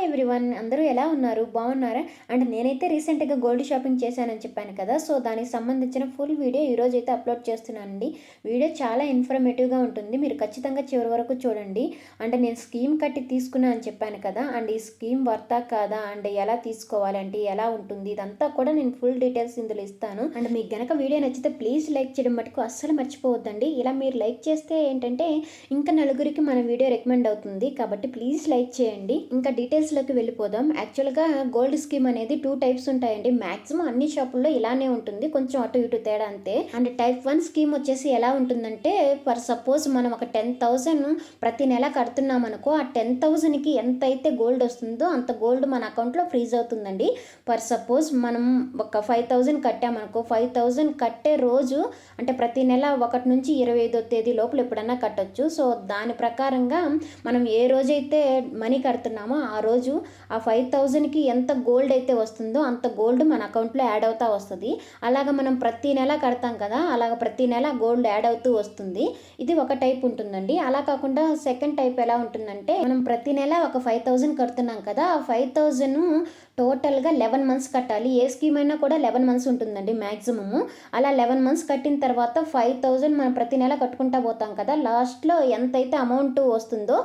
Hi everyone అందరూ ఎలా ఉన్నారు? బాగున్నారా? అండ్ నేనైతే రీసెంట్గా గోల్డ్ షాపింగ్ చేశానని చెప్పాను కదా సో దానికి సంబంధించిన ఫుల్ వీడియో ఈరోజు అయితే అప్లోడ్ చేస్తున్నానండి. వీడియో చాలా ఇన్ఫర్మేటివ్గా ఉంటుంది. మీరు ఖచ్చితంగా చివరి వరకు చూడండి. అంటే నేను స్కీమ్ కట్టి తీసుకున్నా అని చెప్పాను కదా అండ్ ఈ స్కీమ్ వర్తా కాదా అండ్ ఎలా తీసుకోవాలంటే ఎలా ఉంటుంది ఇదంతా కూడా నేను ఫుల్ డీటెయిల్స్ ఇందులో ఇస్తాను. అండ్ మీకు గనక వీడియో నచ్చితే ప్లీజ్ లైక్ చేయడం మటుకు అస్సలు మర్చిపోవద్దండి. ఇలా మీరు లైక్ చేస్తే ఏంటంటే ఇంకా నలుగురికి మన వీడియో రికమెండ్ అవుతుంది. కాబట్టి ప్లీజ్ లైక్ చేయండి. ఇంకా డీటెయిల్స్ డీటెయిల్స్లోకి వెళ్ళిపోదాం. యాక్చువల్గా గోల్డ్ స్కీమ్ అనేది టూ టైప్స్ ఉంటాయండి. మాక్సిమం అన్ని షాపుల్లో ఇలానే ఉంటుంది. కొంచెం అటు ఇటు తేడా అంతే. అండ్ టైప్ వన్ స్కీమ్ వచ్చేసి ఎలా ఉంటుందంటే ఫర్ సపోజ్ మనం ఒక టెన్ థౌసండ్ ప్రతి నెల కడుతున్నాం అనుకో ఆ టెన్ థౌసండ్కి ఎంత అయితే గోల్డ్ వస్తుందో అంత గోల్డ్ మన అకౌంట్లో ఫ్రీజ్ అవుతుందండి. ఫర్ సపోజ్ మనం ఒక ఫైవ్ థౌజండ్ కట్టామనుకో ఫైవ్ థౌజండ్ కట్టే రోజు అంటే ప్రతి నెల ఒకటి నుంచి ఇరవై ఐదో తేదీ లోపల ఎప్పుడన్నా కట్టొచ్చు. సో దాని ప్రకారంగా మనం ఏ రోజైతే మనీ కడుతున్నామో ఆ రోజు ఆ ఫైవ్ థౌజండ్కి ఎంత గోల్డ్ అయితే వస్తుందో అంత గోల్డ్ మన అకౌంట్లో యాడ్ అవుతా వస్తుంది. అలాగ మనం ప్రతి నెల కడతాం కదా అలాగ ప్రతి నెల గోల్డ్ యాడ్ అవుతూ వస్తుంది. ఇది ఒక టైప్ ఉంటుందండి. అలా కాకుండా సెకండ్ టైప్ ఎలా ఉంటుందంటే మనం ప్రతి నెల ఒక ఫైవ్ థౌజండ్ కడుతున్నాం కదా ఆ ఫైవ్ థౌజండ్ టోటల్గా లెవెన్ మంత్స్ కట్టాలి. ఏ స్కీమ్ అయినా కూడా లెవెన్ మంత్స్ ఉంటుందండి మ్యాక్సిమము అలా లెవెన్ మంత్స్ కట్టిన తర్వాత ఫైవ్ థౌజండ్ మనం ప్రతి నెల కట్టుకుంటా పోతాం కదా. లాస్ట్లో ఎంతైతే అమౌంట్ వస్తుందో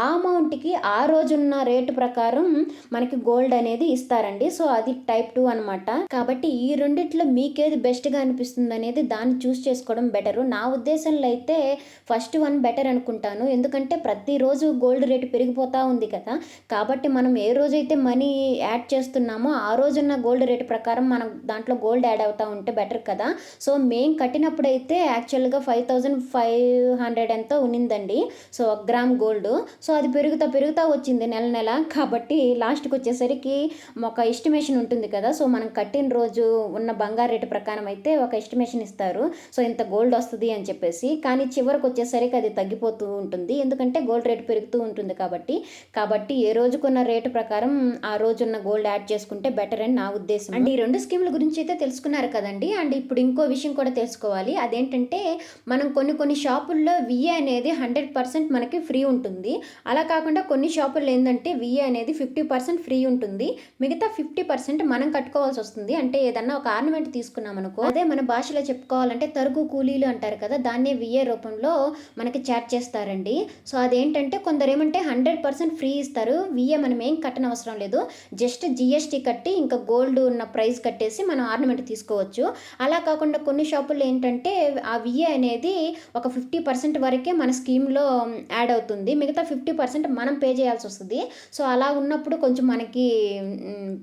ఆ అమౌంట్కి ఆ రోజున్న రేటు ప్రకారం మనకి గోల్డ్ అనేది ఇస్తారండి. సో అది టైప్ టూ అనమాట కాబట్టి ఈ రెండిట్లో మీకేది బెస్ట్గా అనిపిస్తుంది అనేది దాన్ని చూస్ చేసుకోవడం బెటర్. నా ఉద్దేశంలో అయితే ఫస్ట్ వన్ బెటర్ అనుకుంటాను. ఎందుకంటే ప్రతిరోజు గోల్డ్ రేటు పెరిగిపోతూ ఉంది కదా. కాబట్టి మనం ఏ రోజైతే మనీ యాడ్ చేస్తున్నామో ఆ రోజున్న గోల్డ్ రేటు ప్రకారం మనం దాంట్లో గోల్డ్ యాడ్ అవుతూ ఉంటే బెటర్ కదా. సో మేము కట్టినప్పుడైతే యాక్చువల్గా ఫైవ్ థౌజండ్ ఫైవ్ హండ్రెడ్ ఎంతో ఉన్నిందండి. సో ఒక గ్రామ్ గోల్డ్. సో అది పెరుగుతా పెరుగుతా వచ్చింది నెల నెల. కాబట్టి లాస్ట్కి వచ్చేసరికి ఒక ఎస్టిమేషన్ ఉంటుంది కదా. సో మనం కట్టిన రోజు ఉన్న బంగారు రేటు ప్రకారం అయితే ఒక ఎస్టిమేషన్ ఇస్తారు. సో ఇంత గోల్డ్ వస్తుంది అని చెప్పేసి. కానీ చివరికి వచ్చేసరికి అది తగ్గిపోతూ ఉంటుంది. ఎందుకంటే గోల్డ్ రేటు పెరుగుతూ ఉంటుంది కాబట్టి. కాబట్టి ఏ రోజుకున్న రేటు ప్రకారం ఆ రోజున్న గోల్డ్ యాడ్ చేసుకుంటే బెటర్ అని నా ఉద్దేశం అండ్ ఈ రెండు స్కీముల గురించి అయితే తెలుసుకున్నారు కదండి. అండ్ ఇప్పుడు ఇంకో విషయం కూడా తెలుసుకోవాలి. అదేంటంటే మనం కొన్ని కొన్ని షాపుల్లో విఏ అనేది హండ్రెడ్ పర్సెంట్ మనకి ఫ్రీ ఉంటుంది. అలా కాకుండా కొన్ని షాపుల్లో ఏంటంటే విఏ అనేది ఫిఫ్టీ పర్సెంట్ ఫ్రీ ఉంటుంది. మిగతా ఫిఫ్టీ పర్సెంట్ మనం కట్టుకోవాల్సి వస్తుంది. అంటే ఏదన్నా ఒక ఆర్నమెంట్ తీసుకున్నాం అనుకో అదే మన భాషలో చెప్పుకోవాలంటే తరుగు కూలీలు అంటారు కదా దాన్నే విఏ రూపంలో మనకి చార్జ్ చేస్తారండి. సో అదేంటంటే కొందరు ఏమంటే హండ్రెడ్ పర్సెంట్ ఫ్రీ ఇస్తారు. విఏ మనం ఏం కట్టనవసరం లేదు. జస్ట్ జిఎస్టీ కట్టి ఇంకా గోల్డ్ ఉన్న ప్రైస్ కట్టేసి మనం ఆర్నమెంట్ తీసుకోవచ్చు. అలా కాకుండా కొన్ని షాపుల్లో ఏంటంటే ఆ విఏ అనేది ఒక ఫిఫ్టీ పర్సెంట్ వరకే మన స్కీమ్లో యాడ్ అవుతుంది. మిగతా ఫిఫ్టీ పర్సెంట్ మనం పే చేయాల్సి వస్తుంది. సో అలా ఉన్నప్పుడు కొంచెం మనకి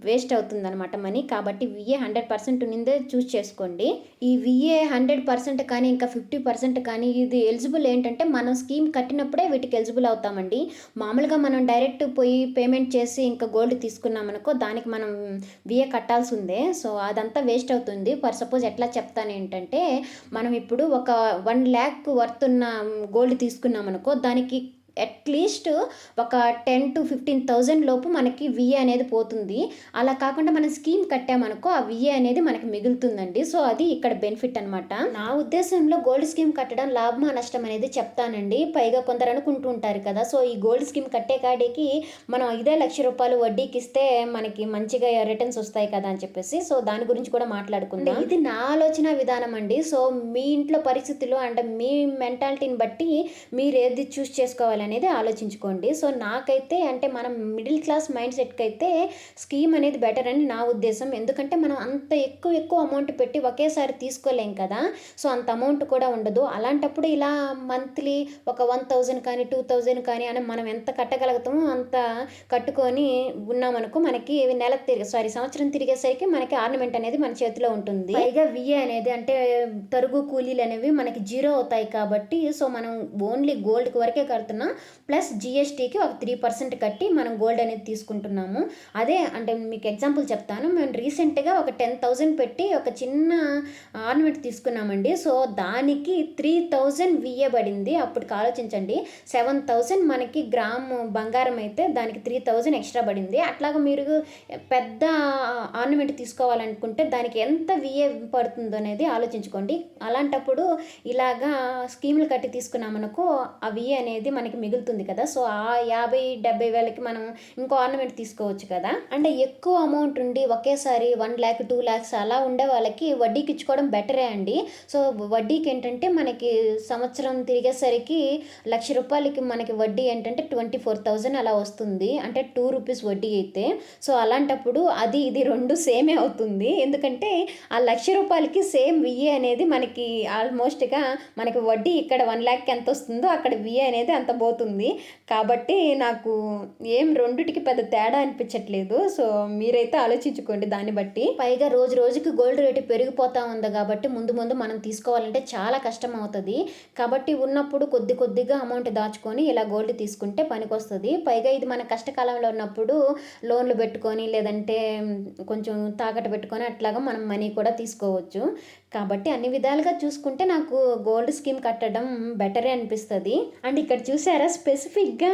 వేస్ట్ అవుతుంది అనమాట మనీ. కాబట్టి విఏ హండ్రెడ్ పర్సెంట్ ఉన్నిందే చూస్ చేసుకోండి. ఈ విఏ హండ్రెడ్ పర్సెంట్ కానీ ఇంకా ఫిఫ్టీ పర్సెంట్ కానీ ఇది ఎలిజిబుల్ ఏంటంటే మనం స్కీమ్ కట్టినప్పుడే వీటికి ఎలిజిబుల్ అవుతామండి. మామూలుగా మనం డైరెక్ట్ పోయి పేమెంట్ చేసి ఇంకా గోల్డ్ తీసుకున్నామనుకో దానికి మనం బిఏ కట్టాల్సి ఉందే సో అదంతా వేస్ట్ అవుతుంది. ఫర్ సపోజ్ ఎట్లా చెప్తాను ఏంటంటే మనం ఇప్పుడు ఒక వన్ ల్యాక్ వర్త్ ఉన్న గోల్డ్ తీసుకున్నాం అనుకో దానికి అట్లీస్ట్ ఒక టెన్ టు ఫిఫ్టీన్ థౌజండ్ లోపు మనకి విఏ అనేది పోతుంది. అలా కాకుండా మనం స్కీమ్ కట్టామనుకో ఆ విఏ అనేది మనకి మిగులుతుందండి. సో అది ఇక్కడ బెనిఫిట్ అనమాట నా ఉద్దేశంలో గోల్డ్ స్కీమ్ కట్టడం లాభమా నష్టం అనేది చెప్తానండి. పైగా కొందరు అనుకుంటూ ఉంటారు కదా. సో ఈ గోల్డ్ స్కీమ్ కట్టే కాడికి మనం ఇదే లక్ష రూపాయలు వడ్డీకి ఇస్తే మనకి మంచిగా రిటర్న్స్ వస్తాయి కదా అని చెప్పేసి. సో దాని గురించి కూడా మాట్లాడుకుందాం. ఇది నా ఆలోచన విధానం అండి సో మీ ఇంట్లో పరిస్థితులు అంటే మీ మెంటాలిటీని బట్టి మీరు ఏది చూస్ చేసుకోవాలి అనేది ఆలోచించుకోండి. సో నాకైతే అంటే మనం మిడిల్ క్లాస్ మైండ్ సెట్కి అయితే స్కీమ్ అనేది బెటర్ అని నా ఉద్దేశం. ఎందుకంటే మనం అంత ఎక్కువ ఎక్కువ అమౌంట్ పెట్టి ఒకేసారి తీసుకోలేం కదా. సో అంత అమౌంట్ కూడా ఉండదు. అలాంటప్పుడు ఇలా మంత్లీ ఒక వన్ థౌజండ్ కానీ టూ థౌజండ్ కానీ అని మనం ఎంత కట్టగలుగుతామో అంత కట్టుకొని ఉన్నామనుకో మనకి నెల తిరిగి సారీ సంవత్సరం తిరిగేసరికి మనకి ఆర్నమెంట్ అనేది మన చేతిలో ఉంటుంది. పైగా విఏ అనేది అంటే తరుగు కూలీలు అనేవి మనకి జీరో అవుతాయి కాబట్టి సో మనం ఓన్లీ గోల్డ్కి వరకే కడుతున్నాం. ప్లస్ జిఎస్టీకి ఒక త్రీ పర్సెంట్ కట్టి మనం గోల్డ్ అనేది తీసుకుంటున్నాము. అదే అంటే మీకు ఎగ్జాంపుల్ చెప్తాను. మేము రీసెంట్గా ఒక టెన్ థౌజండ్ పెట్టి ఒక చిన్న ఆర్నమెంట్ తీసుకున్నామండి. సో దానికి త్రీ థౌజండ్ విఏ పడింది. అప్పటికి ఆలోచించండి. సెవెన్ థౌజండ్ మనకి గ్రామ్ బంగారం అయితే దానికి త్రీ థౌజండ్ ఎక్స్ట్రా పడింది. అట్లాగా మీరు పెద్ద ఆర్నమెంట్ తీసుకోవాలనుకుంటే దానికి ఎంత విఏ పడుతుందో అనేది ఆలోచించుకోండి. అలాంటప్పుడు ఇలాగా స్కీములు కట్టి తీసుకున్నామనుకో ఆ విఏ అనేది మనకి మిగులుతుంది కదా. సో ఆ యాభై డెబ్బై వేలకి మనం ఇంకో ఆర్నమెంట్ తీసుకోవచ్చు కదా. అంటే ఎక్కువ అమౌంట్ ఉండి ఒకేసారి వన్ ల్యాక్ టూ ల్యాక్స్ అలా ఉండే వాళ్ళకి వడ్డీకి ఇచ్చుకోవడం బెటరే అండి. సో వడ్డీకి ఏంటంటే మనకి సంవత్సరం తిరిగేసరికి లక్ష రూపాయలకి మనకి వడ్డీ ఏంటంటే ట్వంటీ ఫోర్ థౌజండ్ అలా వస్తుంది. అంటే టూ రూపీస్ వడ్డీ అయితే. సో అలాంటప్పుడు అది ఇది రెండు సేమే అవుతుంది. ఎందుకంటే ఆ లక్ష రూపాయలకి సేమ్ విఏ అనేది మనకి ఆల్మోస్ట్గా మనకి వడ్డీ ఇక్కడ వన్ ల్యాక్ ఎంత వస్తుందో అక్కడ విఏ అనేది అంత పోతుంది. కాబట్టి నాకు ఏం రెండుటికి పెద్ద తేడా అనిపించట్లేదు. సో మీరైతే ఆలోచించుకోండి దాన్ని బట్టి. పైగా రోజు రోజుకి గోల్డ్ రేటు పెరిగిపోతా ఉంది కాబట్టి ముందు ముందు మనం తీసుకోవాలంటే చాలా కష్టం అవుతుంది. కాబట్టి ఉన్నప్పుడు కొద్ది కొద్దిగా అమౌంట్ దాచుకొని ఇలా గోల్డ్ తీసుకుంటే పనికొస్తుంది. పైగా ఇది మన కష్టకాలంలో ఉన్నప్పుడు లోన్లు పెట్టుకొని లేదంటే కొంచెం తాకట్టు పెట్టుకొని అట్లాగా మనం మనీ కూడా తీసుకోవచ్చు. కాబట్టి అన్ని విధాలుగా చూసుకుంటే నాకు గోల్డ్ స్కీమ్ కట్టడం బెటరే అనిపిస్తుంది. అండ్ ఇక్కడ చూసారా స్పెసిఫిక్గా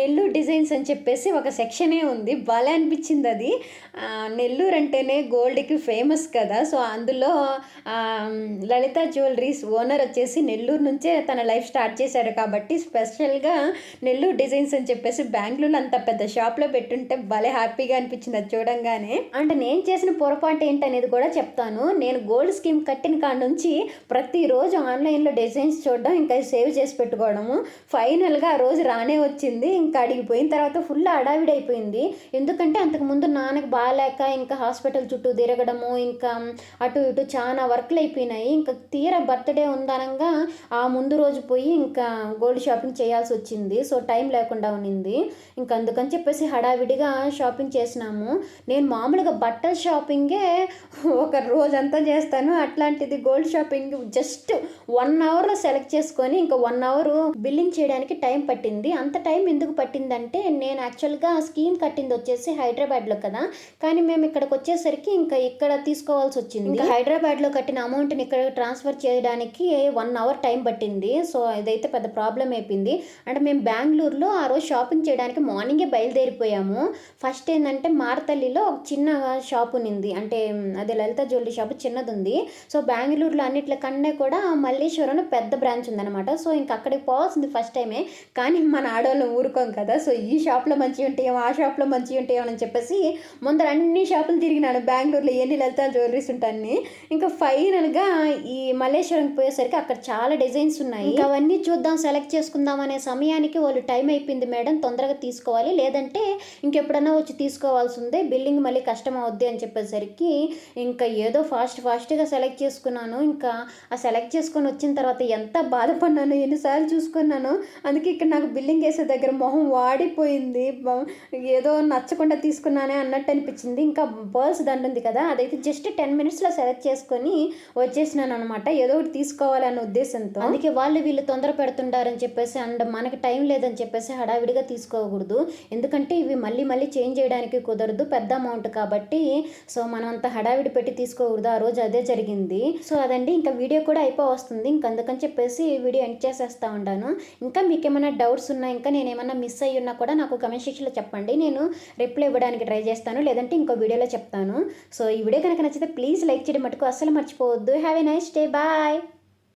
నెల్లూరు డిజైన్స్ అని చెప్పేసి ఒక సెక్షనే ఉంది. భలే అనిపించింది అది. నెల్లూరు అంటేనే గోల్డ్కి ఫేమస్ కదా. సో అందులో లలిత జ్యువెలరీస్ ఓనర్ వచ్చేసి నెల్లూరు నుంచే తన లైఫ్ స్టార్ట్ చేశారు కాబట్టి స్పెషల్గా నెల్లూరు డిజైన్స్ అని చెప్పేసి బెంగళూరులో అంత పెద్ద షాప్లో పెట్టుంటే భలే హ్యాపీగా అనిపించింది అది చూడంగానే. అంటే నేను చేసిన పొరపాటు ఏంటనేది కూడా చెప్తాను. నేను గోల్డ్ స్కీమ్ కట్టిన కాడ నుంచి ప్రతిరోజు ఆన్లైన్లో డిజైన్స్ చూడడం ఇంకా సేవ్ చేసి పెట్టుకోవడము. ఫైనల్గా ఆ రోజు రానే వచ్చింది. ఇంకా అడిగిపోయిన తర్వాత ఫుల్ అడావిడి అయిపోయింది. ఎందుకంటే అంతకుముందు నాన్నకు బాగాలేక ఇంకా హాస్పిటల్ చుట్టూ తిరగడము ఇంకా అటు ఇటు చాలా వర్క్లు అయిపోయినాయి. ఇంకా తీరా బర్త్డే ఉందనంగా ఆ ముందు రోజు పోయి ఇంకా గోల్డ్ షాపింగ్ చేయాల్సి వచ్చింది. సో టైం లేకుండా ఉన్నింది. ఇంకా అందుకని చెప్పేసి హడావిడిగా షాపింగ్ చేసినాము. నేను మామూలుగా బట్టల షాపింగే ఒక రోజంతా చేస్తాను. అట్లా అట్లాంటిది గోల్డ్ షాపింగ్ జస్ట్ వన్ అవర్లో సెలెక్ట్ చేసుకొని ఇంకా వన్ అవర్ బిల్లింగ్ చేయడానికి టైం పట్టింది. అంత టైం ఎందుకు పట్టిందంటే నేను యాక్చువల్గా స్కీమ్ కట్టింది వచ్చేసి హైదరాబాద్లో కదా. కానీ మేము ఇక్కడికి వచ్చేసరికి ఇంకా ఇక్కడ తీసుకోవాల్సి వచ్చింది. ఇంకా హైదరాబాద్లో కట్టిన అమౌంట్ని ఇక్కడ ట్రాన్స్ఫర్ చేయడానికి వన్ అవర్ టైం పట్టింది. సో ఇదైతే పెద్ద ప్రాబ్లం అయిపోయింది. అంటే మేము బెంగళూరులో ఆ రోజు షాపింగ్ చేయడానికి మార్నింగే బయలుదేరిపోయాము. ఫస్ట్ ఏంటంటే మారతల్లిలో ఒక చిన్న షాప్ ఉన్నింది. అంటే అదే లలిత జ్యువెలరీ షాప్ చిన్నది ఉంది సో బెంగళూరులో అన్నిట్ల కన్నా కూడా మల్లేశ్వరంలో పెద్ద బ్రాంచ్ ఉందన్నమాట. సో ఇంకా అక్కడికి పోవాల్సింది ఫస్ట్ టైమే కానీ మన ఆడవాళ్ళం ఊరుకోం కదా. సో ఈ షాప్లో మంచిగా ఉంటాయేమో ఆ షాప్లో మంచిగా ఉంటాయేమో అని చెప్పేసి ముందర అన్ని షాపులు తిరిగినాను. బెంగళూరులో ఎన్ని లలిత జ్యువెలరీస్ ఉంటాయని. ఇంకా ఫైనల్గా ఈ మల్లేశ్వరంకి పోయేసరికి అక్కడ చాలా డిజైన్స్ ఉన్నాయి. ఇంకా అవన్నీ చూద్దాం సెలెక్ట్ చేసుకుందాం అనే సమయానికి వాళ్ళు టైం అయిపోయింది మేడం. తొందరగా తీసుకోవాలి. లేదంటే ఇంకెప్పుడన్నా వచ్చి తీసుకోవాల్సి ఉంది. బిల్లింగ్ మళ్ళీ కష్టం అవుద్ది అని చెప్పేసరికి ఇంకా ఏదో ఫాస్ట్ ఫాస్ట్గా సెలెక్ట్ చేసుకున్నాను. ఇంకా ఆ సెలెక్ట్ చేసుకొని వచ్చిన తర్వాత ఎంత బాధపడినాను ఎన్నిసార్లు చూసుకున్నాను అందుకే ఇక్కడ నాకు బిల్లింగ్ వేసే దగ్గర మొహం వాడిపోయింది. ఏదో నచ్చకుండా తీసుకున్నానే అన్నట్టు అనిపించింది. ఇంకా బర్ల్స్ దండ ఉంది కదా అదైతే జస్ట్ టెన్ మినిట్స్లో సెలెక్ట్ చేసుకొని వచ్చేసినాను అనమాట ఏదో ఒకటి తీసుకోవాలనే ఉద్దేశంతో. అందుకే వాళ్ళు వీళ్ళు తొందర పెడుతుంటారని చెప్పేసి అండ్ మనకి టైం లేదని చెప్పేసి హడావిడిగా తీసుకోకూడదు. ఎందుకంటే ఇవి మళ్ళీ మళ్ళీ చేంజ్ చేయడానికి కుదరదు. పెద్ద అమౌంట్ కాబట్టి. సో మనం అంత హడావిడి పెట్టి తీసుకోకూడదు. ఆ రోజు అదే జరిగింది. సో అదండి. ఇంకా వీడియో కూడా అయిపో వస్తుంది ఇంక అందుకని చెప్పేసి వీడియో ఎండ్ చేసేస్తా ఉంటాను ఇంకా మీకు ఏమైనా డౌట్స్ ఉన్నా ఇంకా నేను ఏమైనా మిస్ అయ్యి ఉన్నా కూడా నాకు కమెంట్ సెక్షన్లో చెప్పండి. నేను రిప్లై ఇవ్వడానికి ట్రై చేస్తాను. లేదంటే ఇంకో వీడియోలో చెప్తాను. సో ఈ వీడియో కనుక నచ్చితే ప్లీజ్ లైక్ చేయడం మటుకు అస్సలు మర్చిపోవద్దు. Have a nice day. Bye.